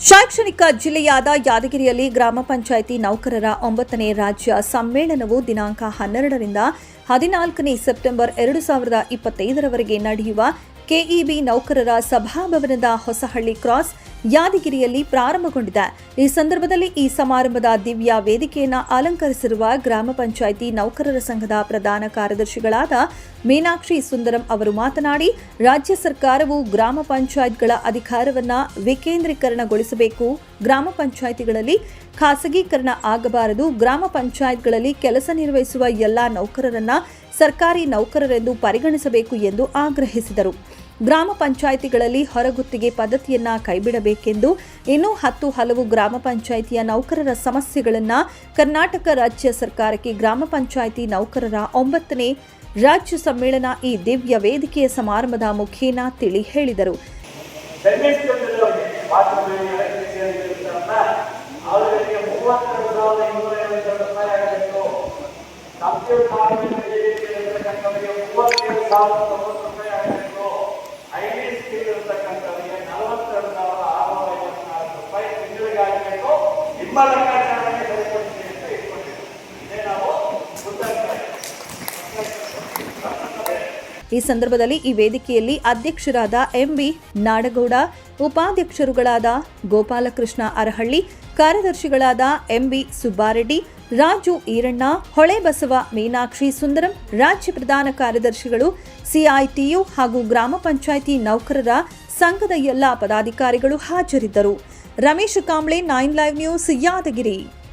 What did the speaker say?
ಶೈಕ್ಷಣಿಕ ಜಿಲ್ಲೆಯಾದ ಯಾದಗಿರಿಯಲ್ಲಿ ಗ್ರಾಮ ಪಂಚಾಯಿತಿ ನೌಕರರ ಒಂಬತ್ತನೇ ರಾಜ್ಯ ಸಮ್ಮೇಳನವು ದಿನಾಂಕ ಹನ್ನೆರಡರಿಂದ ಹದಿನಾಲ್ಕನೇ ಸೆಪ್ಟೆಂಬರ್ ಎರಡು ಸಾವಿರದ ಇಪ್ಪತ್ತೈದರವರೆಗೆ ನಡೆಯುವ ಕೆಇಬಿ ನೌಕರರ ಸಭಾಭವನದ ಹೊಸಹಳ್ಳಿ ಕ್ರಾಸ್ ಯಾದಗಿರಿಯಲ್ಲಿ ಪ್ರಾರಂಭಗೊಂಡಿದೆ. ಈ ಸಂದರ್ಭದಲ್ಲಿ ಈ ಸಮಾರಂಭದ ದಿವ್ಯ ವೇದಿಕೆಯನ್ನು ಅಲಂಕರಿಸಿರುವ ಗ್ರಾಮ ಪಂಚಾಯಿತಿ ನೌಕರರ ಸಂಘದ ಪ್ರಧಾನ ಕಾರ್ಯದರ್ಶಿಗಳಾದ ಮೀನಾಕ್ಷಿ ಸುಂದರಂ ಅವರು ಮಾತನಾಡಿ, ರಾಜ್ಯ ಸರ್ಕಾರವು ಗ್ರಾಮ ಪಂಚಾಯತ್ಗಳ ಅಧಿಕಾರವನ್ನು ವಿಕೇಂದ್ರೀಕರಣಗೊಳಿಸಬೇಕು. ಗ್ರಾಮ ಪಂಚಾಯಿತಿಗಳಲ್ಲಿ ಖಾಸಗೀಕರಣ ಆಗಬಾರದು. ಗ್ರಾಮ ಪಂಚಾಯತ್ಗಳಲ್ಲಿ ಕೆಲಸ ನಿರ್ವಹಿಸುವ ಎಲ್ಲಾ ನೌಕರರನ್ನ ಸರ್ಕಾರಿ ನೌಕರರೆಂದು ಪರಿಗಣಿಸಬೇಕು ಎಂದು ಆಗ್ರಹಿಸಿದರು. ಗ್ರಾಮ ಪಂಚಾಯಿತಿಗಳಲ್ಲಿ ಹೊರಗುತ್ತಿಗೆ ಪದ್ಧತಿಯನ್ನ ಕೈಬಿಡಬೇಕೆಂದು ಇನ್ನೂ ಹತ್ತು ಹಲವು ಗ್ರಾಮ ಪಂಚಾಯಿತಿಯ ನೌಕರರ ಸಮಸ್ಯೆಗಳನ್ನು ಕರ್ನಾಟಕ ರಾಜ್ಯ ಸರ್ಕಾರಕ್ಕೆ ಗ್ರಾಮ ಪಂಚಾಯಿತಿ ನೌಕರರ ಒಂಬತ್ತನೇ ರಾಜ್ಯ ಸಮ್ಮೇಳನ ಈ ದಿವ್ಯ ವೇದಿಕೆಯ ಸಮಾರಂಭದ ಮುಖೇನ ತಿಳಿ ಹೇಳಿದರು ಸಾವಿರದ ತೊಂಬತ್ತು ರೂಪಾಯಿ ಆಗಬೇಕು ರೂಪಾಯಿ ತಿಂಗಳಿಗೆ ಆಗಬೇಕು ನಿಮ್ಮ ಲೆಕ್ಕಾಚಾರಕ್ಕೆ ಅಂತ ಇಟ್ಕೊಂಡಿದ್ದೀವಿ ನಾವು ಈ ಸಂದರ್ಭದಲ್ಲಿ ಈ ವೇದಿಕೆಯಲ್ಲಿ ಅಧ್ಯಕ್ಷರಾದ ಎಂಬಿ ನಾಡಗೌಡ, ಉಪಾಧ್ಯಕ್ಷರುಗಳಾದ ಗೋಪಾಲಕೃಷ್ಣ ಅರಹಳ್ಳಿ, ಕಾರ್ಯದರ್ಶಿಗಳಾದ ಎಂಬಿ ಸುಬ್ಬಾರೆಡ್ಡಿ ರಾಜು ಈರಣ್ಣ ಹೊಳೆಬಸವ ಮೀನಾಕ್ಷಿ ಸುಂದರಂ, ರಾಜ್ಯ ಪ್ರಧಾನ ಕಾರ್ಯದರ್ಶಿಗಳು, ಸಿಐಟಿಯು ಹಾಗೂ ಗ್ರಾಮ ಪಂಚಾಯಿತಿ ನೌಕರರ ಸಂಘದ ಎಲ್ಲ ಪದಾಧಿಕಾರಿಗಳು ಹಾಜರಿದ್ದರು. Ramesh Kamble, nine live news, Yadagiri.